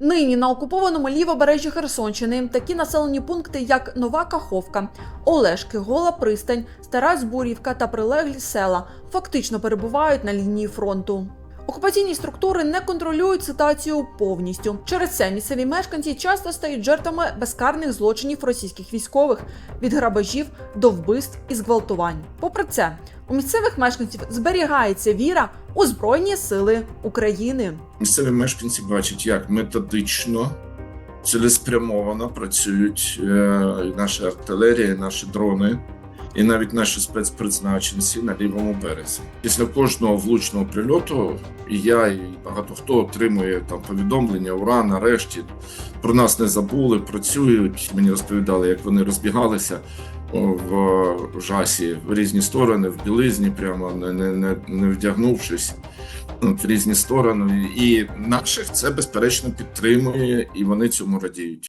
Нині на окупованому лівобережжі Херсонщини такі населені пункти, як Нова Каховка, Олешки, Гола Пристань, Стара Збурівка та прилеглі села, фактично перебувають на лінії фронту. Окупаційні структури не контролюють ситуацію повністю. Через це місцеві мешканці часто стають жертвами безкарних злочинів російських військових від грабежів до вбивств і зґвалтувань. Попри це, у місцевих мешканців зберігається віра у Збройні Сили України. Місцеві мешканці бачать, як методично, цілеспрямовано працюють е, наша артилерія, наші дрони, і навіть наші спецпризначенці на лівому березі. Після кожного влучного прильоту і я, і багато хто отримує там повідомлення, ура, нарешті про нас не забули, працюють. Мені розповідали, як вони розбігалися в жасі в різні сторони, в білизні, прямо не, не, не, вдягнувшись в різні сторони. І наших це безперечно підтримує, і вони цьому радіють.